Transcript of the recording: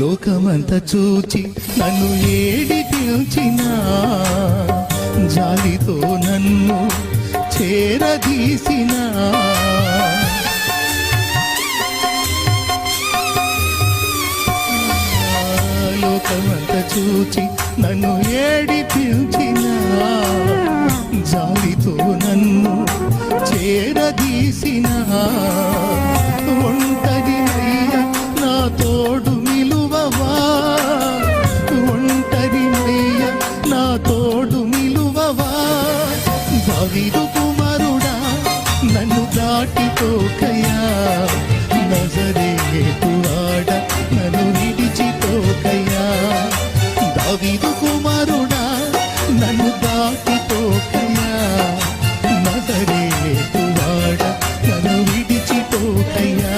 లోకమంత చూచి నన్ను ఏడిపించిన జాలితో నన్ను చేరదీసిన. లోకమంత చూచి నన్ను ఏడిపించిన జాలితో నన్ను చేరదీసిన. దావీదు కుమారుడా నన్ను దాటిపోకయా నజరేతువాడ నన్ను విడిచిపోకయా దావీదు కుమారుడా నన్ను దాటిపోకయా నజరేతువాడ నన్ను విడిచిపోకయా